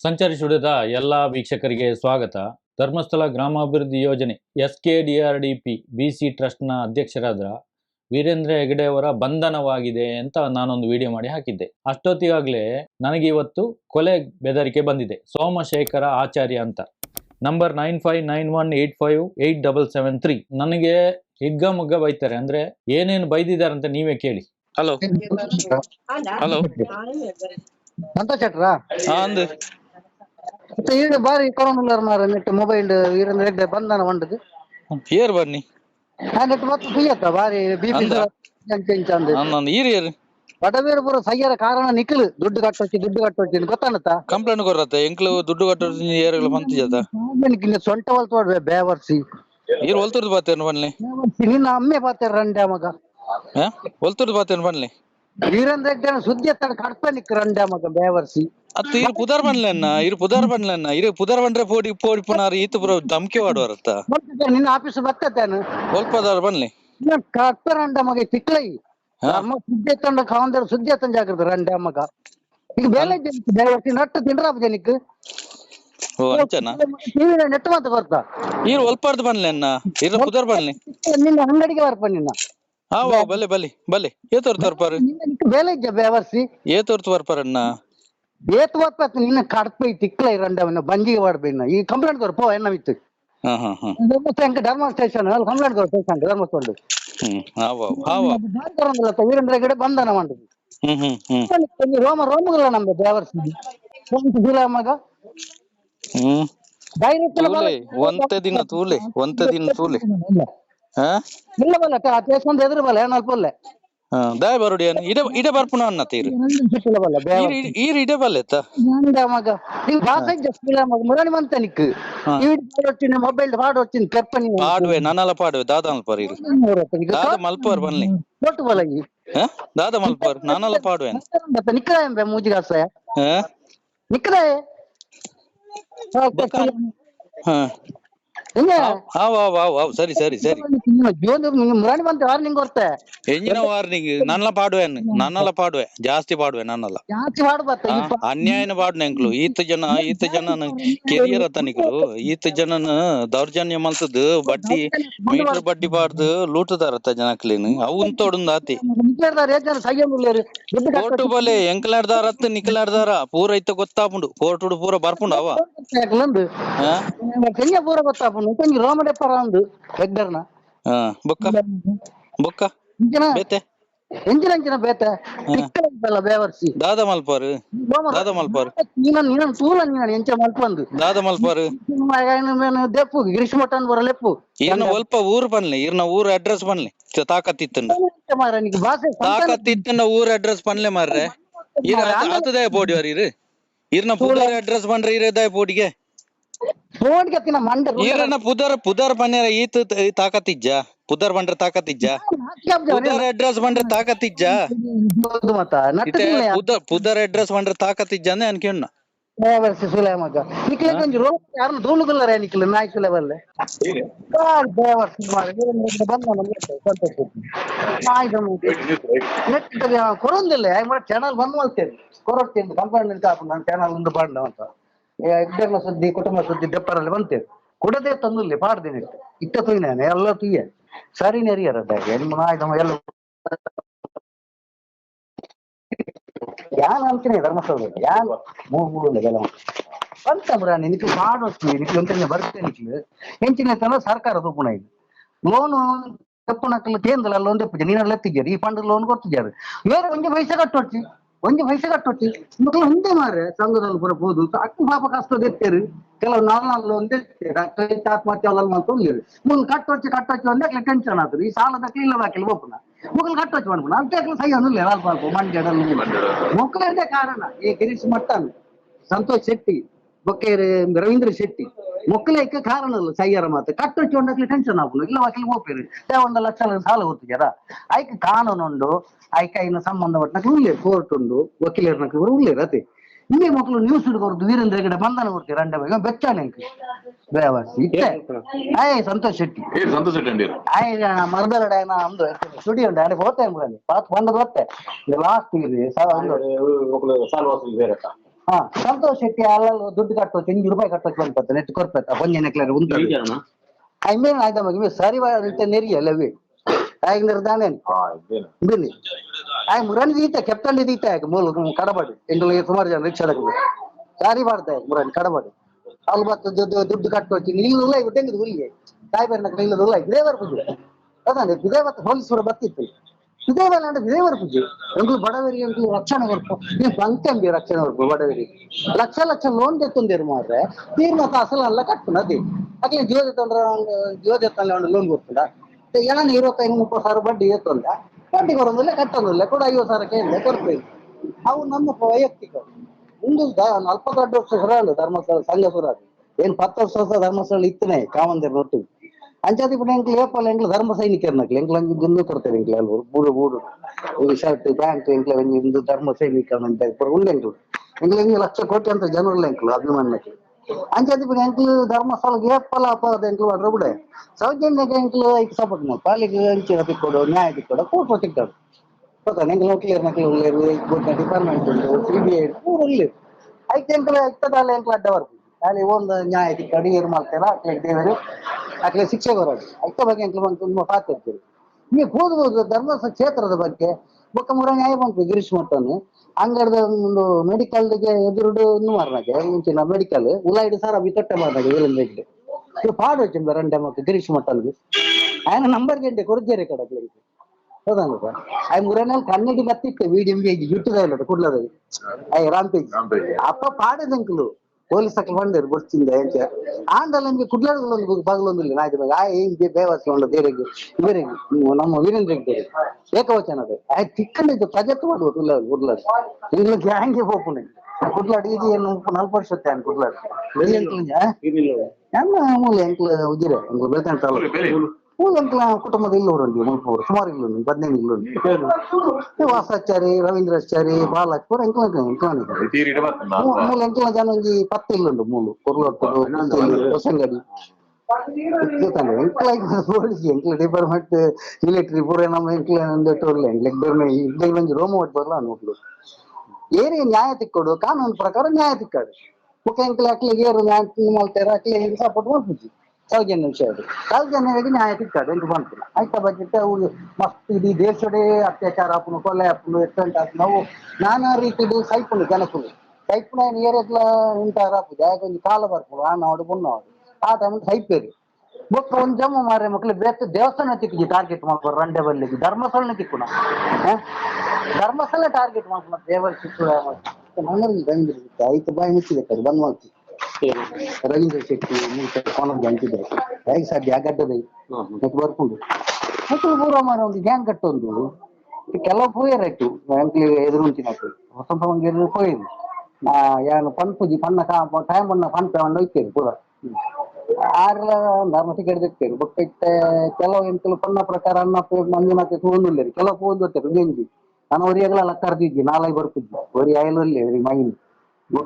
ಸಂಚಾರಿ ಸುಡಿದ ಎಲ್ಲ ವೀಕ್ಷಕರಿಗೆ ಸ್ವಾಗತ. ಧರ್ಮಸ್ಥಳ ಗ್ರಾಮಾಭಿವೃದ್ಧಿ ಯೋಜನೆ S K D R D P B C ಟ್ರಸ್ಟ್ನ ಅಧ್ಯಕ್ಷರಾದ ವೀರೇಂದ್ರ ಹೆಗಡೆ ಅವರ ಬಂಧನವಾಗಿದೆ ಅಂತ ನಾನೊಂದು ವಿಡಿಯೋ ಮಾಡಿ ಹಾಕಿದ್ದೆ. ಅಷ್ಟೊತ್ತಿಗಾಗಲೇ ನನಗೆ ಇವತ್ತು ಕೊಲೆ ಬೆದರಿಕೆ ಬಂದಿದೆ. ಸೋಮಶೇಖರ ಆಚಾರ್ಯ ಅಂತ. Number nine five nine one eight five eight double seven three. ನನಗೆ ಹಿಗ್ಗ ಮುಗ್ಗ ಬೈತಾರೆ. ಅಂದ್ರೆ ಏನೇನು ಬೈದಿದ್ದಾರೆ ಅಂತ ನೀವೇ ಕೇಳಿ. ಹಲೋ. ಹಲೋ ಸಂತೋಷ್ ಶೆಟ್ರಾ ಹಾ ಅಂದ್ ಮತ್ತೆ ಈಗ ಬಾರಿ ಕೊರೋನಾ ಮಾರ ನೆಟ್ ಮೊಬೈಲ್ ಇರಂದ್ರೆ ಬಂದ ಬಂಧನ ಬಂಡದು ಏರ್ ಬನ್ನಿ. ಆ ನೆಟ್ ಮತ್ತೆ ಸುಯ್ಯತ್ತ ಬಾರಿ ಬಿಪಿ ಅಂದ? ಇಂಚ ಅಂದ್? ನಾನು ಈರ್ ಏರ್ ಬಡವೇರು ಪೂರ ಸಯ್ಯರ ಕಾರಣ ನಿಖಲ್ ದುಡ್ಡು ಕಟ್ಟೋಚಿ ದುಡ್ಡು ಕಟ್ಟೋಚಿ ಗೊತ್ತಾನತ್ತ? ಕಂಪ್ಲೇಂಟ್ ಕೊರತ್ತ ಎಂಕ್ಲು ದುಡ್ಡು ಕಟ್ಟೋಚಿ ಏರ್ಗಳು ಬಂತು ಜತ ನಿನ್ನ ಸೊಂಟ ಹೊಲ್ತೋಡ್ವೆ ಬೇವರ್ಸಿ. ಏರ್ ಹೊಲ್ತುರ್ದು ಬಾತೇನು ಬನ್ನಿ. ನಿನ್ನ ಅಮ್ಮೆ ಪಾತೆ ರಂಡೆ ಮಗ. ಹಾ? ಹೊಲ್ತುರ್ದು ಬಾತೇನು ಬನ್ನಿ. ಎತ್ತಡ ಕಡ್ಪ ನಿಕ್ ರಂಡೆ ಮಗ ಬೇವರ್ಸಿ. ಅತ್ತ ಇರು ಪುದಾರ್ ಬನ್ಲೆನ್ನ ಇರು ಪುದಾರ್ ಬನ್ಲೆನ್ನ ಇರು ಪುದಾರ್ ಬಂದ್ರೆ ಪೋಡಿ ಪೋಡಿ ಪುನಾರ್ ಈತ ಪುರ ಧಮ್ಕಿ ವಾಡುವರತ್ತ ನಿನ್ನ ಆಫೀಸ್ ಬರ್ತೇನು ಹೊಲ್ಪದಾರ್ ಬನ್ನಿ. ಕಡ್ಪ ರಂಡ ಮಗ ತಿಕ್ಲೈ. ಅಮ್ಮ ಸುದ್ದಿ ಎತ್ತಂಡ ಕಾವಂದರ ಸುದ್ದಿ ಎತ್ತಂಡ ಜಾಗ್ರದ ರಂಡೆ ಮಗ. ಈಗ ಬೇಲೆ ಜನಕ್ಕೆ ಬೇವರ್ಸಿ ನಟ್ಟು ತಿಂಡ್ರಾಪ ಜನಕ್ಕೆ ಓ ಅಂಚನ? ಟಿವಿ ನೆಟ್ ಮಾತು ಬರ್ತಾ? ಇರು ಹೊಲ್ಪಾರ್ದು ಬನ್ಲೆನ್ನ ಇರು ಪುದಾರ್ ಬನ್ನಿ. ನಿನ್ನ ಅಂಗಡಿಗೆ ಬರ್ಪ ನಿನ್ನ. ಹಾ ವಾ ಬಲೆ ಬಲೆ ಬಲೆ ಏತೋರ್ತು ಬರ್ಪಾರು ನಿನ್ನ ನಿಕ್ಕ ಬೇಲೆ ಇದ್ದ ಬೇವರ್ಸಿ ಅಣ್ಣ. ಬರ್ಪಾರಣ್ಣ ಏತ್ ಬರ್ಪ ನಿನ್ನ ಕಡ್ಪೈ ತಿಕ್ಲ ಇರಂಡವನ ಬಂಜಿಗೆ ಮಾಡ್ಬೇಡ ಈ ಕಂಪ್ಲೇಂಟ್ ಕೊರ್ ಪೋ ಎನ್ನ ವಿತ್ತು ಹಾ ಹಾ ಹಾ. ಧರ್ಮ ಸ್ಟೇಷನ್ ಅಲ್ಲಿ ಕಂಪ್ಲೇಂಟ್ ಕೊರು ಸ್ಟೇಷನ್ ಧರ್ಮಸ್ಥಳ ಹ್ಮ್ ಹಾ ವಾ ಹಾ ವಾ. ವೀರೇಂದ್ರ ಗಡೆ ಬಂಧನ ಮಾಡಿ ಹ್ಮ್ ಹ್ಮ್ ಹ್ಮ್. ರೋಮ ರೋಮಗಳ ನಮ್ದು ಬೇವರ್ಸಿ ಜಿಲ್ಲಾ ಮಗ. ಹ್ಮ್. ಡೈರೆಕ್ಟ್ ಒಂದೇ ದಿನ ತೂಲೆ ಒಂದೇ ದಿನ ತೂಲೆ. ಇಲ್ಲ ಬಲ್ಲ ಸ್ಟೇಷನ್ ಎದುರು ಬಲ್ಲ ಏನ್ ಅಲ್ಪ ಅಲ್ಲೇ ಹಾ ದಾಯ ಬರೋಡಿ ಅನ್ನ ಇಡೆ ಇಡೆ ಬರ್ಪುನ ಅನ್ನ ತೀರು ಸಿಕ್ಕಿಲ್ಲ ಬಲ್ಲ ಬೇವ ಈರ್ ಈರ್ ಇಡೆ ಬಲ್ಲೆತ್ತ ನಂದ ಮಗ ನೀವು ಭಾಷೆ ಇಲ್ಲ ಮಗ ಮುರಾಣಿ ಮಂತ ನಿಕ್ ಹಾ. ಈ ಪಾಡೊಚ್ಚಿನ ಮೊಬೈಲ್ ಪಾಡೊಚ್ಚಿನ ಕರ್ಪನಿ ಪಾಡುವೆ ನಾನಲ್ಲ ಪಾಡುವೆ ದಾದ ಮಲ್ಪರ್ ಇರು ದಾದ ಮಲ್ಪರ್ ಬನ್ನಿ ಕೊಟ್ಟು ಬಲಗಿ ಹಾ ದಾದ ಮಲ್ಪರ್ ನಾನಲ್ಲ ಪಾಡುವೆ ಮತ್ತೆ ನಿಕ್ಕದ ಎಂಬೆ ಮೂಜಿಗಾಸ ಹಾ ಸರಿ ಸರಿ ಸರಿ ಜೀವನ ಮುರಾಣಿ ಮಂತ ವಾರ್ನಿಂಗ್ ಕೊಡ್ತೆ ಎಂಜಿನ ವಾರ್ನಿಂಗ್ ನನ್ನಲ್ಲ ಪಾಡುವೆ ನನ್ನಲ್ಲ ಪಾಡುವೆ. ಜಾಸ್ತಿ ಪಾಡುವೆ ನನ್ನಲ್ಲ. ಅನ್ಯಾಯನ ಪಾಡು ನೆಂಕ್ಲು ಈತ ಜನ ಈತ ಜನ ಕೆರಿಯರ್ ಅತನಿಕ್ಲು ಈತ ಜನನ ದೌರ್ಜನ್ಯ ಮಲ್ತದ್ದು ಬಡ್ಡಿ ಮೀಟರ್ ಬಡ್ಡಿ ಪಾಡ್ದು ಲೂಟದಾರತ್ತ ಜನಕ್ಲೇನು. ಅವನ್ ತೊಡಂದ್ ಆತಿ. ಜನ ಕೋರ್ಟ್ ಬಲೆ ಎಂಕ್ಲಾಡ್ದಾರತ್ ನಿಕ್ಲಾಡ್ದಾರ ಪೂರ ಇತ್ತ ಗೊತ್ತಾಪುಂಡು. ಕೋರ್ಟ್ ಪೂರ ಬರ್ಪುಂಡು ಅವ. ಪೂರ ಗೊತ್ತಾಪುಂಡು. ರೋಮಡೆ ಪರ ಬೊಕ್ಕ. ಇಂಚಿನ ಬೇತೆ? ಎಂಚಿನ ಎಂಜಿನ ಬೇತೆ? ತಿಕ್ಕಲ್ಲ ಬೇವರ್ಸಿ. ದಾದ ಮಲ್ಪಾರು ದಾದ ಮಲ್ಪಾರು ನೀನ ನೀನ ತೂಲ ನೀನ ಎಂಚ ಮಲ್ಪಂದು. ದಾದ ಮಲ್ಪಾರು ದೆಪ್ಪು ಗಿರೀಶ್ ಮಠನ್ ಬರಲೆಪ್ಪು ಇರ್ನ ಒಲ್ಪ ಊರು ಬನ್ಲಿ ಇರ್ನ ಊರು ಅಡ್ರೆಸ್ ಬನ್ಲಿ ತಾಕತ್ತಿತ್ತಂಡ ತಾಕತ್ತಿತ್ತಂಡ ಊರ್ ಅಡ್ರೆಸ್ ಬನ್ಲೆ ಮಾರ್ರೆ. ಇರ ಅತದಾಯ ಪೋಡಿ ಅವ್ರ ಇರು. ಇರ್ನ ಪುದರ್ ಅಡ್ರೆಸ್ ಬಂದ್ರೆ ಇರದಾಯ ಪೋಡಿಗೆ ಫೋನ್ ಗತ್ತಿನ ಮಂಡ ಈರನ ಪುದರ್ ಪುದರ್ ಬನ್ನೇರ ಈತ ತಾಕತ್ತಿಜ್ಜ. ಪುದರ್ ಬಂದ್ರ ತಾಕತ್ತಿಜ್ಜ ಪುದರ್ ಅಡ್ರೆಸ್ ಬಂದ್ರ ತಾಕತ್ತಿಜ್ಜ ಪುದರ್ ಪುದರ್ ಅಡ್ರೆಸ್ ಬಂಡ್ರ ತಾಕತ್ತಿಜ್ಜ ಅಂದ್ರೆ ಅನ್ಕೊಂಡ. ಬೇವರ್ಸಿ ಸುಲೆ ಮಗ ನಿಕ್ಲೆ ಕೊಂಚ ರೋಗ ಯಾರನ್ನ ದೂಳುಗುಲ್ಲರ ನಿಕ್ಲೆ ನಾಯಿ ಮಾರ ಬಂದ ಕೊರೊಂದಿಲ್ಲ ಯಾಕೆ ಚಾನಲ್ ಬಂದ್ ಮಾಡ್ತೇನೆ ಕೊರೊತ್ತೇನೆ ಕಂಪೌಂಡ್ ನಿಂತ ನಾನು ಚಾನಲ್ ಒಂದು ಬಾಂಡ ಅಂತ. ಇದ್ದರ್ನ ಸುದ್ದಿ ಕುಟುಂಬ ಸುದ್ದಿ ದೆಪ್ಪರಲ್ಲಿ ಬಂತೇವೆ. ಕೊಡದೆ ತಂದುಲ್ಲಿ ಪಾಡ್ದೇನೆ ಇತ್ತ ತುಯ್ನೇನೆ ಎಲ್ಲ ತುಯ್ಯ ಸರಿ ನೆರಿಯರ ನಿಮ್ಮ ನಾಯ್ದಮ್ಮ ಎಲ್ಲ ಯಾನ್ ಅಂತೀನಿ ಧರ್ಮಸ್ಥಳ ಯಾನ್ ಮೂಲ ಬಂತ ಬ್ರಾಣಿ ನಿನಗೆ ಮಾಡೋಸ್ತಿ ನಿನಗೆ ಒಂತನೇ ಬರ್ತೇನೆ ಹೆಂಚಿನ ತನ ಸರ್ಕಾರ ತೂಪುಣ ಇದು. ಲೋನು ತೆಪ್ಪುನಕ್ಕಲ್ಲ ಕೇಂದ್ರ ಲೋನ್ ತೆಪ್ಪಿದ್ದೆ ನೀನೆಲ್ಲ ಎತ್ತಿದ್ಯಾರ ಈ ಫಂಡ್ ಲೋನ್ ಕೊಡ್ತಿದ್ದಾರೆ ಬೇರೆ ಒಂಜಿ ಪೈಸೆ ಕಟ್ಟೊಚ್ಚಿ ಒಂಜಿ ಪೈಸೆ ಕಟ್ಟೊಚ್ಚಿ ಮಕ್ಕಳು ಹಿಂದೆ ಮಾರೆ ಸಂಘದಲ್ಲಿ ಪುರ ಹೋದು ಅಕ್ಕಿ ಪಾಪ ಕಷ್ಟ ತೆತ್ತೇರು ಕೆಲವು ನಾಲ್ ನಾಲ್ ಲೋನ್ ತೆತ್ತೇರು ಡಾಕ್ಟರ್ ಆತ್ಮಹತ್ಯೆ ಅಲ್ಲ ಅಂತ ಉಳ್ಳೇರು ಮುಂದೆ ಕಟ್ಟೊಚ್ಚಿ ಕಟ್ಟೊಚ್ಚಿ ಒಂದೇ ಟೆನ್ಷನ್ ಆತರು ಈ ಸಾಲದಕ್ಕೆ ಇಲ್ಲ ಬಾಕಿಲ್ಲ ಒಪ್ಪುನ ಮಕ್ಕಳು ಕಟ್ಟೊಚ್ಚಿ ಮಾಡ್ಬೋಣ ಅಂತ ಸೈ ಅನ್ನುಲ್ಲ ಅಲ್ಪ ಅಲ್ಪ ಮಂಡ್ಯದಲ್ಲಿ ಮಕ್ಕಳದೇ ಕಾರಣ ಈ ಗಿರೀಶ್ ಮಟ್ಟನ್ ಸಂತೋಷ್ ಶೆಟ್ಟಿ ಬೊಕ್ಕೇರಿ ರವೀಂದ್ರ ಶೆಟ್ಟಿ ಮೊಕ್ಕಲೇಕ ಕಾರಣ ಅಲ್ಲ ಸಯ್ಯರ ಮಾತು ಕಟ್ಟೊಚ್ಚಿ ಒಂಡಕ್ಲಿ ಟೆನ್ಷನ್ ಆಗುನು ಇಲ್ಲ ವಕೀಲ್ ಹೋಗ್ಬೇರಿ ಒಂದು ಲಕ್ಷ ಸಾಲ ಗೊತ್ತಿದ್ದಾರ ಐಕ ಕಾನೂನು ಉಂಡು ಐಕ ಇನ್ನು ಸಂಬಂಧಪಟ್ಟ ಉಳ್ಳೇ ಕೋರ್ಟ್ ಉಂಡು ವಕೀಲರ್ನಕ್ಕೆ ಉಳ್ಳೇರು ಅದೇ ಇನ್ನೇ ಮಕ್ಕಳು ನ್ಯೂಸ್ ಹಿಡ್ಕೊರ್ದು ವೀರೇಂದ್ರ ಹೆಗಡೆ ಬಂಧನ ಕೊಡ್ತೀರ ರಂಡ ಬೇಗ ಬೆಚ್ಚಾನೆ ಬೇವರ್ಸಿ ಇತ್ತೆ ಆಯ್ ಸಂತೋಷ್ ಶೆಟ್ಟಿ ಏ ಸಂತೋಷ ಕಂಡೀರ ಆಯ್ ಮರದರಡ ಒಂದು ಸ್ಟುಡಿಯೋ ಉಂಟು ಅಲ್ಲಿ ಹೋಗ್ತೇನೆ ಮುಗಲಿ ಪಾತ್ ಬಂದದ್ದು ಹೋಗ್ತೆ ಲಾಸ್ಟ್ ಇದೆ ಸಾವಿರ ಒಂದು ಸಾಲ ವಾಸಲ್ ಬೇರೆ ಹಾ ಸಂತೋಷ್ ಶೆಟ್ಟಿ ಅಲ್ಲಲ್ಲಿ ದುಡ್ಡು ಕಟ್ಟೋ ತೆಂಗಿ ರೂಪಾಯಿ ಕಟ್ಟೋಕೆ ಬಂತ ನೆಟ್ ಕೊರ್ಪೆತ್ತ ಬಂಜೆ ನೆಕ್ಲರ್ ಒಂದು ಐ ಮೀನ್ ಆಯ್ತಾ ಮಗ ಸರಿ ಇಂತ ನೆರಿ ಅಲ್ಲವೇ ಆಯ್ಗ ನಿರ್ದಾನೆ ಬಿಲ್ಲಿ ಆಯ್ ಮುರನ್ ದೀತ ಕೆಪ್ಟನ್ ದೀತ ಆಯ್ತು ಮೂಲ ಕಡಬಾಡಿ. ಎಂಟು ಸುಮಾರು ಜನ ರಿಕ್ಷಾದಾಗ ಸಾರಿ ಮಾಡ್ತಾ ಇತ್ತು ಮುರನ್ ಕಡಬಾಡಿ. ಅಲ್ಲಿ ಮತ್ತೆ ದುಡ್ಡು ಕಟ್ಟೋಚಿ ನಿಲ್ಲ ಈಗ ತೆಂಗಿದ ಹುಲ್ಲಿಗೆ ತಾಯಿ ಬೇರೆ ನಕ್ಕ ನಿಲ್ಲದು ಇಲ್ಲ ಇದೇವರ ಅದೇ ಇದೇ ಮತ್ತೆ ಹೋಲಿಸ್ ಬರ್ತಿತ್ತು. ಇದೇ ಬೇಡ ಅಂದ್ರೆ ಇದೇವರ ಪೂಜೆ. ಎಂಗ್ಳು ಬಡವರಿಗೆ ರಕ್ಷಣೆ ಕೊಡ್ತು ನೀವು ಬಂಕಂಬಿ ರಕ್ಷಣೆ ಕೊಡ್ತು ಬಡವರಿಗೆ. ಲಕ್ಷ ಲಕ್ಷ ಲೋನ್ ತೆತ್ತೊಂದಿರು ಮಾರ್ರೆ. ತೀರ್ಮ ಅಸಲು ಎಲ್ಲ ಕಟ್ಟು ಅದೇ. ಜೀವದ ತಂದ್ರೆ ಜೀವದ ಒಂದು ಲೋನ್ ಕೊಡ್ತದ. ಏನಾನ ಇರುವತ್ತೈದು ಮುಪ್ಪತ್ತು ಸಾವಿರ ಬಡ್ಡಿ ಎತ್ತೊಂದ ಬಡ್ಡಿ ಬರೋದಿಲ್ಲ ಕಟ್ಟೋದಿಲ್ಲ ಕೂಡ ಐವತ್ತು ಸಾವಿರ ಕೇಳಿದೆ ಕೊಡ್ತೇವೆ. ಅವು ನಮ್ಮ ವೈಯಕ್ತಿಕ. ಮುಂದೆ ನಲ್ಪತ್ತು ವರ್ಷ ಸುರಾಳು ಧರ್ಮಸ್ಥಳ, ಸಂಘ ಸುರಾದು ಏನ್ ಪತ್ತು ವರ್ಷ ಧರ್ಮಸ್ಥಳ ಇತ್ತನೇ ಕಾಮಂದಿರ ಒಟ್ಟು ಅಂಚಾದಿ ಬಿಡ ಎಂಕ್ಲು ಏಪಲ್ ಎಂಕ್ಲು ಧರ್ಮ ಸೈನಿಕರ್ನಕ್ಲು ಎಂಕ್ಲು ಹಂಗೆ ದುಂದು ಕೊಡ್ತೇವೆ ಎಂಕ್ಲು ಅಲ್ವರು ಬೂಡು ಬೂಡು ಶರ್ಟ್ ಪ್ಯಾಂಟ್ ಎಂಕ್ಲೆ ಒಂಜಿ ಧರ್ಮ ಸೈನಿಕ ಅಂತ ಉಂಡು ಎಂಕ್ಲು ಲಕ್ಷ ಕೋಟಿ ಅಂತ ಜನರಲ್ಲ ಎಂಕ್ಲು ಅಭಿಮಾನಕ್ಕೆ ಅಂಚಾದಿ ಬಿಡ ಎಂಕ್ಲು ಧರ್ಮಸ್ಥಳಕ್ಕೆ ಏಪಲ್ ಅಪವಾದ ಎಂಕ್ಲು ಮಾಡ್ರೆ ಬಿಡ. ಸೌಜನ್ಯಕ್ಕೆ ಎಂಕ್ಲು ಐಕ್ ಸಪೋರ್ಟ್ ಮಾಡಿ. ಪಾಲಿಗೆ ಅಂಚಿನ ತಿಕ್ಕೊಡು ನ್ಯಾಯ ತಿಕ್ಕೊಡು ಕೂರ್ಪ ತಿಕ್ಕೊಡು ಗೊತ್ತಾ? ಎಂಕ್ಲು ಕ್ಲಿಯರ್ ನಕ್ಲು ಉಳ್ಳೇರು ಡಿಪಾರ್ಟ್ಮೆಂಟ್ ಉಂಟು ಸಿ ಬಿ ಐ ಪೂರ ಉಳ್ಳೇರು ಐತೆ ಎಂಕ್ಲು ಇತ್ತದಾಲ ಎಂಕ್ಲು ಅಡ್ಡ ಬರ್ತೀವಿ ಅಲ್ಲಿ ನ್ಯಾಯ ಆಕೆಗೆ ಶಿಕ್ಷೆ ಬರೋದು ಅಲ್ಪವಾಗಿ ನಿಮ್ಮ ಪಾತ್ರ ಇರ್ತೀರಿ ನೀವು ಕೂದಬಹುದು ಧರ್ಮಸ್ಥಳ ಕ್ಷೇತ್ರದ ಬಗ್ಗೆ ಬೊಕ್ಕ ಮೂರ ನ್ಯಾಯ ಬಂತು ಗಿರೀಶ್ ಮಠನ್. ಅಂಗಡದ ಒಂದು ಮೆಡಿಕಲ್ಗೆ ಎದುರುಡು ಇನ್ನು ಮಾರ್ನಾಗೆ ಮುಂಚಿನ ಮೆಡಿಕಲ್ ಉಲಾಯಿಡು ಸಾರ್ ಅಭಿ ತೊಟ್ಟೆ ಮಾರ್ನಾಗೆ ಇಲ್ಲಿಂದ ಇಲ್ಲಿ ಇವು ಪಾಡು ವಚ್ಚಿಂದ ರಂಡೆ ಮತ್ತು ಗಿರೀಶ್ ಮಟ್ಟನ್ಗೆ ಆಯನ ನಂಬರ್ ಗಂಟೆ ಕೊಡ್ಜೇರಿ ಕಡೆ ಹೌದಂಗ ಆಯ್ ಮುರನಲ್ಲಿ ಕಣ್ಣಿಗೆ ಬತ್ತಿತ್ತೆ ವಿಡಿಎಂ ಗೆ ಜುಟ್ಟದ ಇಲ್ಲ ಕುಡ್ಲದಾಗ. ಆಯ್ ರಾಮ್ ಪೇಜ್ ಅಪ್ಪ ಪೊಲೀಸ್ ಅಕ್ಕ ಬಂದರು ಬರ್ತಿಂದ ಅಂತ ಆಂಡಲ್ಲ ನಿಮ್ಗೆ ಕುಡ್ಲಾಡಗಳು ಒಂದು ಬಗಲೊಂದಿಲ್ಲ ನಾಯ್ತು ಮಗ. ಆ ಏನ್ ಬೇವಾಸಿ ಉಂಡು ಬೇರೆಗೆ. ಇವರಿಗೆ ನಮ್ಮ ವೀರೇಂದ್ರಿಗೆ ಬೇರೆ. ಏಕವಚನ ಅದೇ ಆ ತಿಕ್ಕಂಡಿದ್ದು ಪ್ರಜೆಕ್ಟ್ ಮಾಡ್ಬೋದು ಇಲ್ಲ ಕುಡ್ಲಾಡ್. ಇಲ್ಲ ಗ್ಯಾಂಗೆ ಹೋಗ್ಕೊಂಡು ಕುಡ್ಲಾಡ್ ಇದು ಏನು ನಾಲ್ಕು ವರ್ಷ ಅನ್ ಕುಡ್ಲಾಡ. ನಮ್ಮ ಮೂಲ ಎಂಕ್ಲ ಉಜಿರೆ ಎಂಕ್ಲ ಬೆಳ್ತಂಡ ತಾಲೂಕು. ಮೂಲ ಎಂಕ್ಲ ಕುಟುಂಬದ ಇಲ್ಲೂರು ಉಂಟು ಸುಮಾರು ಇಲ್ಲ ಉಂಟು ಹದಿನೈದು ಇಲ್ಲ ಉಂಟು ವಾಸಾಚಾರಿ ರವೀಂದ್ರಾಚಾರಿ ಬಾಲಾಜ್ಪುರ ಎಂಕ್ಲ ಮೂಲ ಎಂಕ್ಲ ಜನ ಒಂಜಿ ಪತ್ತು ಇಲ್ಲುಂಡು ಮೂಲು ಕೊರ್ಲೊಟ್ಟದು ಹೊಸಂಗಡಿ. ಎಂಕ್ಲ ಡಿಪಾರ್ಟ್ಮೆಂಟ್ ಮಿಲಿಟರಿ ಪೂರ ನಮ್ಮ ಎಂಕ್ಲ ಟೋರ್ಲೆ ಎಂಕ್ಲ ಇದ್ದಾಗ ಒಂಜಿ ರೋಮ ಬರಲ್ಲ ಅನ್ನೋಕ್ಲು ಏನೇ ನ್ಯಾಯ ತಿಕ್ಕೊಡು ಕಾನೂನು ಪ್ರಕಾರ ನ್ಯಾಯ ತಿಕ್ಕಾಡು. ಮುಖ ಎಂಕ್ಲ ಅಕ್ಲಿಗೆ ಏರು ನ್ಯಾಯ ಮಾಡ್ತಾರೆ ಅಕ್ಲಿಗೆ ಸಪೋರ್ಟ್ ಮಾಡ್ಬಿಡ್ತಿ ಸೌಜನ್ಯ ವಿಷಯ ಅದು. ಸೌಜನ್ಯವಾಗಿ ನ್ಯಾಯ ಸಿಗ್ತದೆ ಎಂದು ಬಂತು. ಆಯ್ತಾ ಬಜೆಟ್ ಅವ್ರು ಮಸ್ತ್ ಇಡೀ ದೇಶದೇ ಅತ್ಯಾಚಾರ ಹಾಪುನು ಕೊಲೆ ಹಾಪುನು ಎಕ್ಸಿಡೆಂಟ್ ಹಾಪುನು ಅವು ನಾನಾ ರೀತಿದು ಸೈಪುನು ಜನಕ್ಕೂ ಸೈಪುನ ಏರೆತ್ಲ ಇಂತ ಹಾಕುದು ಯಾಕೆ ಒಂದು ಕಾಲ ಬರ್ಕೊಂಡು ಆ ನಾಡು ಬುನ್ನವಾಡು ಆ ಟೈಮ್ ಸೈಪೇರಿ ಬೊಕ್ಕ ಒಂದ್ ಜಮ್ಮ ಮಾರೆ ಮಕ್ಳು ಬೇತ ದೇವಸ್ಥಾನ ತಿಕ್ಕಿ ಟಾರ್ಗೆಟ್ ಮಾಡ್ಬೋದು ರಂಡೆ ಬಲ್ಲಿಗೆ ಧರ್ಮಸ್ಥಳನ ತಿಕ್ಕುನ ಹ? ಧರ್ಮಸ್ಥಳ ಟಾರ್ಗೆಟ್ ಮಾಡ್ಕೊಂಡು ದೇವರ ಸಿಕ್ಕ ನನಗೆ ಬಂದಿರುತ್ತೆ ಆಯ್ತು ಬಾಯಿ ಮುಚ್ಚಿದೆ ಬಂದ್ ಮಾಡ್ತಿ ರವೀಂದ್ರ ಶೆಟ್ಟಿ ಮೂರ್ತಿ ಗ್ಯಾಂಗ್ ಅಂತಿದ್ರು ಹೇಗೆ ಸಾಧ್ಯ? ಗಡ್ಡದೈ ಮತ್ತೆ ಬರ್ಕೊಂಡು ಮತ್ತೆ ಪೂರ ಮಾರ ಒಂದು ಗ್ಯಾಂಗ್ ಕಟ್ಟೊಂದು ಕೆಲವು ಪೋಯರ್ ಆಯ್ತು. ಎಂಕ್ಲಿ ಎದುರು ಉಂಟಿನಟ್ಟು ಹೊಸ ಮಂಗಿರು ಪೋಯರ್ ಪೋಯರು ಪನ್ ಪೂಜಿ ಪನ್ನ ಟೈಮ್ ಬಣ್ಣ ಪನ್ ತಗೊಂಡು ಹೋಯ್ತೇವೆ ಪೂರ. ಆರ್ಲ ಧರ್ಮ ಟಿಕೆಟ್ ತೆಗ್ತೇವೆ ಬೊಕ್ಕ ಇಟ್ಟ ಕೆಲವು ಎಂತಲು ಪನ್ನ ಪ್ರಕಾರ ಅನ್ನ ಮಂಜುನಾಥ ತಗೊಂಡಿಲ್ಲ ಕೆಲವು ಫೋನ್ ಗೊತ್ತೇವೆ ಗೆಂಜಿ. ನಾನು ಒರಿಯಾಗಲ್ಲ ಕರ್ದಿದ್ವಿ ನಾಲ್ಕು ಬರ್ತಿದ್ವಿ ಒರಿ ಆಯಲಲ್ಲಿ ಒರಿ ಮೈನ್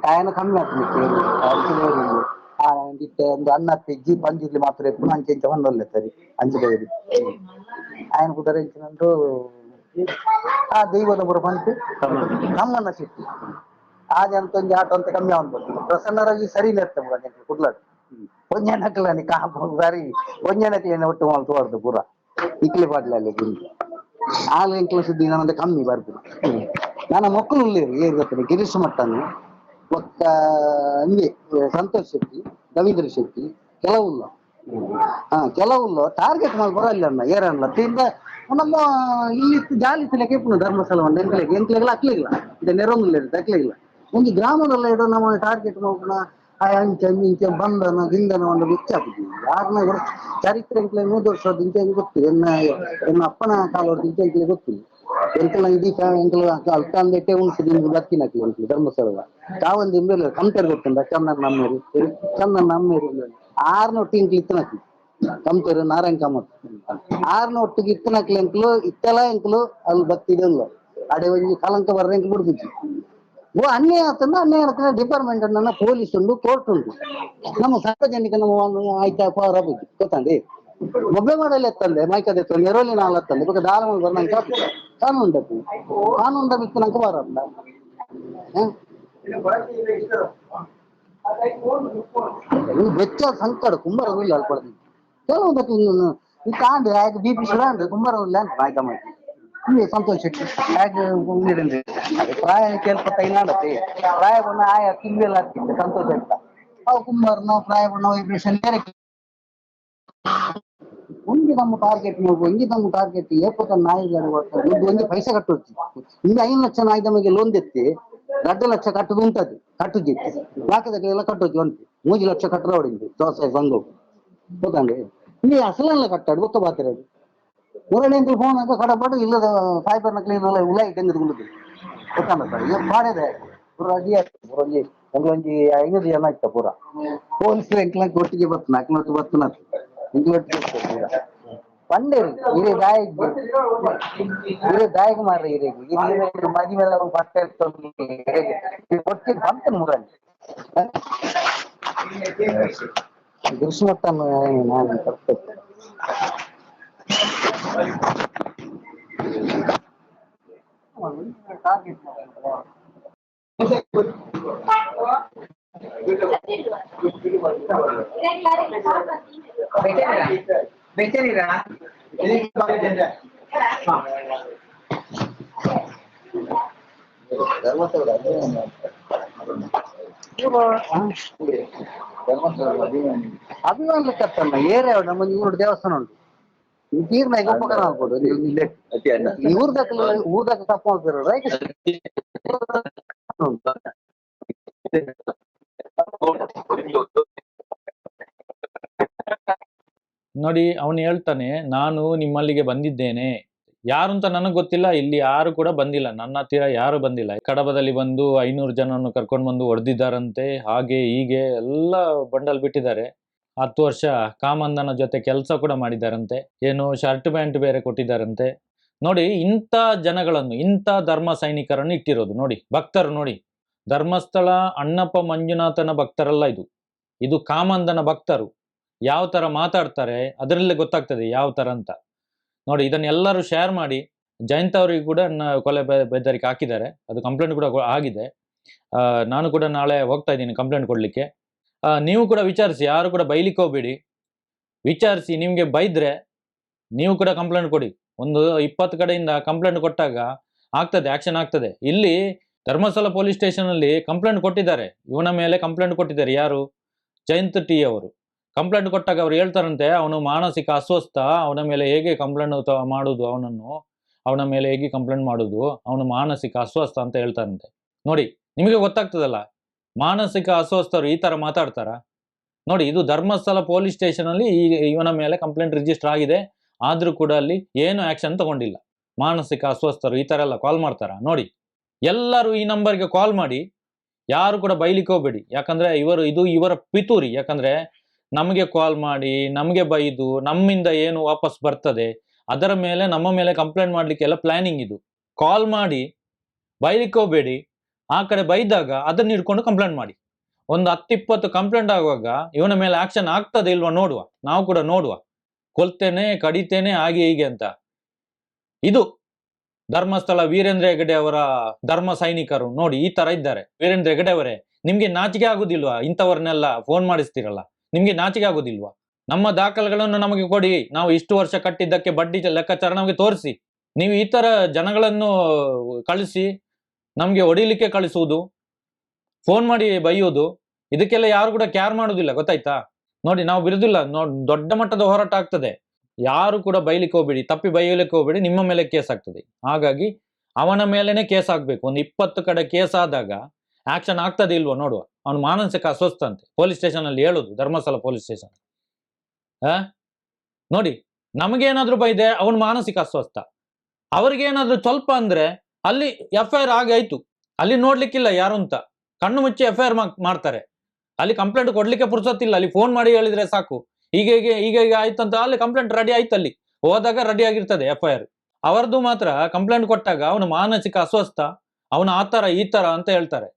ఆయన ಕಣ್ಣು ಹಾಕ್ಲಿಕ್ಕೆ ಇಟ್ಟ ಒಂದು ಅನ್ನ ತೆಜ್ಜಿ ಪಂಜಿರ್ಲಿ ಮಾತ್ರ ಎಪ್ಪು ಅಂಚೆ ಇಂಚ ಹೊಂದೊಲ್ಲೆ ಸರಿ ಅಂಚೆ ఆయన కుದర ఇచ్చినట్టు ಆ ದೈವದ ಬುರ ಬಂತು ನಮ್ಮನ್ನ ಸಿಟ್ಟು ಆ ಜನಕ್ಕೆ ಒಂದು ಆಟೋ ಅಂತ ಕಮ್ಮಿ ಆಗ್ಬೋದು ಪ್ರಸನ್ನರಾಗಿ ಸರಿ ಇರ್ತದೆ ಜನಕ್ಕೆ ಕುಡ್ಲಾಟ ಒಂಜನ ಕಲನಿ ಕಾಪು ಸರಿ ಒಂಜನ ಕಲನಿ ಒಟ್ಟು ಮಾಡ್ತು ಪೂರ ಇಕ್ಲಿ ಬಾಟ್ಲಲ್ಲಿ ಗುಂಡಿ ನಾಲ್ಕು ಸುದ್ದಿ ನನ್ನಂತ ಕಮ್ಮಿ ಬರ್ಬೋದು ನನ್ನ ಮಕ್ಕಳು ಇಲ್ಲೇರು ಏರ್ ಗೊತ್ತಿಲ್ಲ ಗಿರೀಶ್ ಮಟ್ಟನ್ನು ಒಕ್ಕ ಅಲ್ಲಿ ಸಂತೋಷ್ ಶೆಟ್ಟಿ, ರವೀಂದ್ರ ಶೆಟ್ಟಿ ಕೆಲವುಲ್ಲ ಹಾ ಕೆಲವುಲ್ಲ ಟಾರ್ಗೆಟ್ ಮಾಡಿ ಬರಲ್ಲ ಅಣ್ಣ ಏರಲ್ಲ ತಿಂದ ನಮ್ಮ ಇಲ್ಲಿ ಜಾಲಿ ತಿಲಕ್ಕೆ ಪುನಃ ಧರ್ಮಸ್ಥಳ ಒಂದು ಎಂಕ್ಲೆಗೆ ಎಂಕ್ಲೆಗಳ ಇದೆ ಇದು ಇರುತ್ತೆ ಅಕ್ಲಿಲ್ಲ ಒಂದು ಗ್ರಾಮದಲ್ಲ ಇಡೋ ನಮ್ಮ ಟಾರ್ಗೆಟ್ ಮಾಡೋಣ ಆ ಅಂಚೆ ಇಂಚೆ ಬಂಧನ ಗಿಂದನ ಒಂದು ಬಿಚ್ಚಾಕಿದ್ವಿ ಯಾರನ್ನ ಚರಿತ್ರೆ ಎಂಕ್ಲೆ ನೂರು ವರ್ಷದ ಇಂಚೆ ಗೊತ್ತಿಲ್ಲ. ಎನ್ನ ಎನ್ನ ಅಪ್ಪನ ಕಾಲದ ಇಂಚೆ ಗೊತ್ತಿಲ್ಲ. ಎಂಕಲ ಇಡೀ ಎಂಕಲ ಅಲ್ತಾಂದೆಟ್ಟೆ ಉಂಟು ನಿಮ್ಗೆ ಬರ್ತೀನಕ್ಕೆ ಉಂಟು ಧರ್ಮಸ್ಥಳದ ಕಾವಂದಿ ಮೇಲೆ ಕಂಪೇರ್ ಗೊತ್ತುಂಟ ಚಂದನ್ ನಮ್ಮೇರಿ ಚಂದನ್ ನಮ್ಮೇರಿ ಆರ್ನೊಟ್ಟು ಇಂಕ್ಲು ಇತ್ತನಕ್ಕೆ ಕಂಪೇರ್ ನಾರಾಯಣ ಕಾಮತ್ ಆರ್ನೊಟ್ಟಿಗೆ ಇತ್ತನಕ್ಲೆ ಎಂಕ್ಲು ಇತ್ತೆಲ ಎಂಕ್ಲು ಅಲ್ಲಿ ಬತ್ತಿದಲ್ಲ ಅಡೆ ಒಂಜಿ ಕಲಂಕ ಬರ್ರೆ ಎಂಕ್ಲು ಬಿಡ್ತಿತ್ತು ಓ ಅನ್ಯಾಯ ಆಗ್ತಂದ್ರೆ ಅನ್ಯಾಯ ಆಗ್ತದೆ ಡಿಪಾರ್ಟ್ಮೆಂಟ್ ನನ್ನ ಪೊಲೀಸ್ ಉಂಟು ಕೋರ್ಟ್ ಉಂಟು ನಮ್ಮ ಸಾರ್ವಜನಿಕ ನಮ್ಮ ಒಂದು ಆಯ್ತಾ ಪವರ್ ಆಗುತ್ತೆ ಗೊತ್ತಂడి ಒಬ್ಬೆ ಮಾಡಲ್ಲ ಎತ್ತಂದೆ ಮೈಕದ ಎತ್ತಂದೆ ನೆರೋಲಿ ನಾಲ್ ಎತ್ತಂದೆ ಬೇಕಾ ದಾರ ಬರ್ನಂಕ ಕಾನೂನು ತಪ್ಪು ಕಾನೂನು ತಪ್ಪಿತ್ತು ನಂಗೆ ಬರಲ್ಲ. ಬೆಚ್ಚ ಸಂಕಟ, ಕುಂಬಾರ ಇಲ್ಲ ಕೊಡದು ಕೆಲವು ಇನ್ನು ಈ ಕಾಂಡೆ, ಆಯ್ತು, ಬಿ ಪಿ ಶುರು ಕುಂಬರವಿಲ್ಲ ಅಂತ ಮಾಯ್ಕ ಮಾಡಿ ಇಲ್ಲಿ ಸಂತೋಷ್ ಪ್ರಾಯ ಕೇಳ್ಪಟ್ಟ ಇನ್ನಾಡತ್ತೆ ಪ್ರಾಯ ಬಣ್ಣ ಆಯ ಕಿಂಬೆಲ್ಲ ಹತ್ತಿತ್ತು ಸಂತೋಷ ಅಂತ ಅವು ಕುಂಬಾರನ, ಪ್ರಾಯ ಬಣ್ಣ ವೈಬ್ರೇಷನ್ ಬೇರೆ ಒಂಜಿ ನಮ್ಮ ಟಾರ್ಗೆಟ್ ನೀವು ಒಂಜಿ ನಮ್ಮ ಟಾರ್ಗೆಟ್ ಏಪತ್ತ ನಾಯಿಗಳು ಒಂದು ಒಂಜಿ ಪೈಸೆ ಕಟ್ಟುತ್ತೆ ಇಲ್ಲಿ ಐದು ಲಕ್ಷ ನಾಯಿ ನಮಗೆ ಲೋನ್ ತೆತ್ತಿ ಎರಡು ಲಕ್ಷ ಕಟ್ಟುದು ಉಂಟದು ಕಟ್ಟುದಿತ್ತು ಎಲ್ಲ ಕಟ್ಟೋದು ಉಂಟು. ಮೂಜಿ ಲಕ್ಷ ಕಟ್ಟದ ಹೊಡಿಂದು ದೋಸೆ ಬಂದು ಗೊತ್ತಂಗೆ ಇಲ್ಲಿ ಅಸಲೆಲ್ಲ ಕಟ್ಟಾಡು, ಗೊತ್ತ ಬಾತಿರೋದು ಮೂರನೇ ಅಂತ ಫೋನ್ ಅಂತ ಕಡಪಟ್ಟು ಇಲ್ಲದ ನ ಕ್ಲೀನ್ ಎಲ್ಲ ಉಲಾಯಿ ತೆಗೆದುಕೊಳ್ಳುದು ಗೊತ್ತಂಡ ಸರ್ ಈಗ ಮಾಡಿದೆ ಪೂರ ಅದಿ ಒಂಜಿ ಒಂದೊಂಜಿ ಐನೂರು ಜನ ಇತ್ತ ಪೂರ. ಪೊಲೀಸ್ ಎಂಕ್ಲಂಕ್ ಒಟ್ಟಿಗೆ ಬರ್ತನ ಅಕ್ಲೊಟ್ಟು ಬರ್ತನ ಇಂಚು ಒಟ್ಟಿಗೆ ಪೂರ ಪಂಡೆ ಇರೇ ದಾಯಿ ಇರೇ ದಾಯಿಗೆ ಮಾರ್ರೆ ಇರೇಗು ಇದು ಮದುವೆ ಬಟ್ಟೆ ಒಟ್ಟಿಗೆ ಬಂತನ ಮೂರಲ್ಲಿ ಕೃಷ್ಣತ್ತನ್ನು ನಾನು ತಪ್ಪು ಅಭಿಮಾನ ಕರ್ತಮ್ಮ ಏರಿಯಾ ನಮ್ಮ ಇವ್ರ ದೇವಸ್ಥಾನ ಉಂಟು ಈ ತೀರ್ನಾಗ ಉಪಕಾರ ಆಗ್ಬೋದು ಊರ್ದಕ್ಕ ಊರ್ದಕ್ಕ ತಪ್ಪ ಮಾಡ್ತಿರೋ ರೈಟ್ ನೋಡಿ, ಅವನು ಹೇಳ್ತಾನೆ, ನಾನು ನಿಮ್ಮಲ್ಲಿಗೆ ಬಂದಿದ್ದೇನೆ. ಯಾರು ಅಂತ ನನಗೆ ಗೊತ್ತಿಲ್ಲ, ಇಲ್ಲಿ ಯಾರು ಕೂಡ ಬಂದಿಲ್ಲ. ನನ್ನ ಹತ್ತಿರ ಯಾರು ಬಂದಿಲ್ಲ. ಕಡಬದಲ್ಲಿ ಬಂದು ಐನೂರು ಜನನ್ನು ಕರ್ಕೊಂಡು ಬಂದು ಹೊಡೆದಿದ್ದಾರಂತೆ ಹಾಗೆ ಹೀಗೆ ಎಲ್ಲ ಬಂಡಲ್ ಬಿಟ್ಟಿದ್ದಾರೆ. ಹತ್ತು ವರ್ಷ ಕಾಮಂದನ ಜೊತೆ ಕೆಲಸ ಕೂಡ ಮಾಡಿದಾರಂತೆ ಏನು, ಶರ್ಟ್ ಪ್ಯಾಂಟ್ ಬೇರೆ ಕೊಟ್ಟಿದ್ದಾರಂತೆ. ನೋಡಿ, ಇಂಥ ಜನಗಳನ್ನು, ಇಂಥ ಧರ್ಮ ಸೈನಿಕರನ್ನು ಇಟ್ಟಿರೋದು, ನೋಡಿ, ಭಕ್ತರು ನೋಡಿ. ಧರ್ಮಸ್ಥಳ ಅಣ್ಣಪ್ಪ ಮಂಜುನಾಥನ ಭಕ್ತರಲ್ಲ ಇದು. ಇದು ಕಾಮಂದನ ಭಕ್ತರು. ಯಾವ ತರ ಮಾತಾಡ್ತಾರೆ ಅದರಲ್ಲೇ ಗೊತ್ತಾಗ್ತದೆ ಯಾವ ತರ ಅಂತ. ನೋಡಿ ಇದನ್ನೆಲ್ಲರೂ ಶೇರ್ ಮಾಡಿ. ಜಯಂತ ಅವರಿಗೆ ಕೂಡ ಕೊಲೆ ಬೆದರಿಕೆ ಹಾಕಿದ್ದಾರೆ. ಅದು ಕಂಪ್ಲೇಂಟ್ ಕೂಡ ಆಗಿದೆ. ನಾನು ಕೂಡ ನಾಳೆ ಹೋಗ್ತಾ ಇದ್ದೀನಿ ಕಂಪ್ಲೇಂಟ್ ಕೊಡ್ಲಿಕ್ಕೆ. ನೀವು ಕೂಡ ವಿಚಾರಿಸಿ, ಯಾರು ಕೂಡ ಬೈಲಿಕ್ಕೆ ಹೋಗ್ಬೇಡಿ. ವಿಚಾರಿಸಿ, ನಿಮಗೆ ಬೈದ್ರೆ ನೀವು ಕೂಡ ಕಂಪ್ಲೇಂಟ್ ಕೊಡಿ. ಒಂದು ಇಪ್ಪತ್ತು ಕಡೆಯಿಂದ ಕಂಪ್ಲೇಂಟ್ ಕೊಟ್ಟಾಗ ಆಗ್ತದೆ ಆಕ್ಷನ್ ಆಗ್ತದೆ. ಇಲ್ಲಿ ಧರ್ಮಸ್ಥಳ ಪೊಲೀಸ್ ಸ್ಟೇಷನಲ್ಲಿ ಕಂಪ್ಲೇಂಟ್ ಕೊಟ್ಟಿದ್ದಾರೆ. ಇವನ ಮೇಲೆ ಕಂಪ್ಲೇಂಟ್ ಕೊಟ್ಟಿದ್ದಾರೆ. ಯಾರು? ಜಯಂತ್ ಟಿ ಅವರು. ಕಂಪ್ಲೇಂಟ್ ಕೊಟ್ಟಾಗ ಅವ್ರು ಹೇಳ್ತಾರಂತೆ, ಅವನು ಮಾನಸಿಕ ಅಸ್ವಸ್ಥ, ಅವನ ಮೇಲೆ ಹೇಗೆ ಕಂಪ್ಲೇಂಟ್ ಮಾಡುದು, ಅವನನ್ನು ಅವನ ಮೇಲೆ ಹೇಗೆ ಕಂಪ್ಲೇಂಟ್ ಮಾಡುದು, ಅವನು ಮಾನಸಿಕ ಅಸ್ವಸ್ಥ ಅಂತ ಹೇಳ್ತಾರಂತೆ. ನೋಡಿ, ನಿಮಗೆ ಗೊತ್ತಾಗ್ತದಲ್ಲ, ಮಾನಸಿಕ ಅಸ್ವಸ್ಥರು ಈ ತರ ಮಾತಾಡ್ತಾರ? ನೋಡಿ, ಇದು ಧರ್ಮಸ್ಥಳ ಪೊಲೀಸ್ ಸ್ಟೇಷನ್ ಅಲ್ಲಿ ಈ ಇವನ ಮೇಲೆ ಕಂಪ್ಲೇಂಟ್ ರಿಜಿಸ್ಟರ್ ಆಗಿದೆ. ಆದ್ರೂ ಕೂಡ ಅಲ್ಲಿ ಏನು ಆಕ್ಷನ್ ತಗೊಂಡಿಲ್ಲ. ಮಾನಸಿಕ ಅಸ್ವಸ್ಥರು ಈ ಥರ ಎಲ್ಲ ಕಾಲ್ ಮಾಡ್ತಾರ? ನೋಡಿ. ಎಲ್ಲರೂ ಈ ನಂಬರ್ಗೆ ಕಾಲ್ ಮಾಡಿ. ಯಾರು ಕೂಡ ಬೈಲಿಕ್ಕೆ ಹೋಗ್ಬೇಡಿ. ಯಾಕಂದ್ರೆ ಇವರು ಇದು ಇವರ ಪಿತೂರಿ. ಯಾಕಂದ್ರೆ ನಮಗೆ ಕಾಲ್ ಮಾಡಿ, ನಮಗೆ ಬೈದು, ನಮ್ಮಿಂದ ಏನು ವಾಪಸ್ ಬರ್ತದೆ, ಅದರ ಮೇಲೆ, ನಮ್ಮ ಮೇಲೆ ಕಂಪ್ಲೇಂಟ್ ಮಾಡ್ಲಿಕ್ಕೆ ಎಲ್ಲ ಪ್ಲಾನಿಂಗ್ ಇದು. ಕಾಲ್ ಮಾಡಿ, ಬೈಲಿಕ್ಕೆ ಹೋಗ್ಬೇಡಿ. ಆ ಕಡೆ ಬೈದಾಗ ಅದನ್ನ ಹಿಡ್ಕೊಂಡು ಕಂಪ್ಲೇಂಟ್ ಮಾಡಿ. ಒಂದು ಹತ್ತಿಪ್ಪತ್ತು ಕಂಪ್ಲೇಂಟ್ ಆಗುವಾಗ ಇವನ ಮೇಲೆ ಆಕ್ಷನ್ ಆಗ್ತದೆ ಇಲ್ವಾ ನೋಡುವ. ನಾವು ಕೂಡ ನೋಡುವ. ಕೊಲ್ತೇನೆ, ಕಡಿತೇನೆ, ಹಾಗೆ ಹೀಗೆ ಅಂತ. ಇದು. ಧರ್ಮಸ್ಥಳ ವೀರೇಂದ್ರ ಹೆಗಡೆ ಅವರ ಧರ್ಮ ಸೈನಿಕರು ನೋಡಿ ಈ ತರ ಇದ್ದಾರೆ. ವೀರೇಂದ್ರ ಹೆಗಡೆ ಅವರೇ, ನಿಮ್ಗೆ ನಾಚಿಕೆ ಆಗುದಿಲ್ವಾ? ಇಂಥವ್ರನ್ನೆಲ್ಲ ಫೋನ್ ಮಾಡಿಸ್ತೀರಲ್ಲ. ನಿಮ್ಗೆ ನಾಚಿಕೆ ಆಗುದಿಲ್ವಾ? ನಮ್ಮ ದಾಖಲೆಗಳನ್ನು ನಮಗೆ ಕೊಡಿ. ನಾವು ಇಷ್ಟು ವರ್ಷ ಕಟ್ಟಿದ್ದಕ್ಕೆ ಬಡ್ಡಿ ಲೆಕ್ಕಾಚಾರ ನಮಗೆ ತೋರಿಸಿ. ನೀವು ಈ ತರ ಜನಗಳನ್ನು ಕಳಿಸಿ, ನಮ್ಗೆ ಹೊಡಿಲಿಕ್ಕೆ ಕಳಿಸುವುದು ಫೋನ್ ಮಾಡಿ ಬೈಯೋದು, ಇದಕ್ಕೆಲ್ಲ ಯಾರು ಕೂಡ ಕ್ಯಾರ್ ಮಾಡೋದಿಲ್ಲ, ಗೊತ್ತಾಯ್ತಾ? ನೋಡಿ, ನಾವು ಬಿರುದಿಲ್ಲ ದೊಡ್ಡ ಮಟ್ಟದ ಹೋರಾಟ ಆಗ್ತದೆ. ಯಾರು ಕೂಡ ಬೈಲಿಕ್ಕೆ ಹೋಗ್ಬೇಡಿ, ತಪ್ಪಿ ಬೈಯಲಿಕ್ಕೆ ಹೋಗ್ಬೇಡಿ, ನಿಮ್ಮ ಮೇಲೆ ಕೇಸ್ ಆಗ್ತದೆ. ಹಾಗಾಗಿ ಅವನ ಮೇಲೇನೆ ಕೇಸ್ ಆಗ್ಬೇಕು. ಒಂದು ಇಪ್ಪತ್ತು ಕಡೆ ಕೇಸ್ ಆದಾಗ ಆಕ್ಷನ್ ಆಗ್ತದೆ ಇಲ್ವೋ ನೋಡುವ. ಅವನು ಮಾನಸಿಕ ಅಸ್ವಸ್ಥ ಅಂತೆ. ಪೊಲೀಸ್ ಸ್ಟೇಷನ್ ಅಲ್ಲಿ ಹೇಳುದು, ಧರ್ಮಸ್ಥಳ ಪೊಲೀಸ್ ಸ್ಟೇಷನ್. ಆ ನೋಡಿ, ನಮಗೇನಾದ್ರೂ ಬೈದೆ, ಅವನು ಮಾನಸಿಕ ಅಸ್ವಸ್ಥ. ಅವ್ರಿಗೇನಾದ್ರೂ ಸ್ವಲ್ಪ ಅಂದ್ರೆ ಅಲ್ಲಿ ಎಫ್ ಐ ಆರ್ ಆಗಿ ಆಯ್ತು. ಅಲ್ಲಿ ನೋಡ್ಲಿಕ್ಕಿಲ್ಲ ಯಾರು ಅಂತ. ಕಣ್ಣು ಮುಚ್ಚಿ ಎಫ್ ಐ ಆರ್ ಮಾಡ್ತಾರೆ. ಅಲ್ಲಿ ಕಂಪ್ಲೇಂಟ್ ಕೊಡ್ಲಿಕ್ಕೆ ಪುರ್ಸೊತ್ತಿಲ್ಲ. ಅಲ್ಲಿ ಫೋನ್ ಮಾಡಿ ಹೇಳಿದ್ರೆ ಸಾಕು. ಹೀಗೆ ಹೀಗೆ, ಈಗ ಈಗ ಆಯ್ತು ಅಂತ ಅಲ್ಲಿ ಕಂಪ್ಲೇಂಟ್ ರೆಡಿ ಆಯ್ತು ಅಲ್ಲಿ. ಹೋದಾಗ ರೆಡಿ ಆಗಿರ್ತದೆ ಎಫ್ ಐ ಆರ್ ಅವರದ್ದು ಮಾತ್ರ ಕಂಪ್ಲೇಂಟ್ ಕೊಟ್ಟಾಗ ಅವನು ಮಾನಸಿಕ ಅಸ್ವಸ್ಥ, ಅವನು ಆ ತರ ಈ ತರ ಅಂತ ಹೇಳ್ತಾರೆ.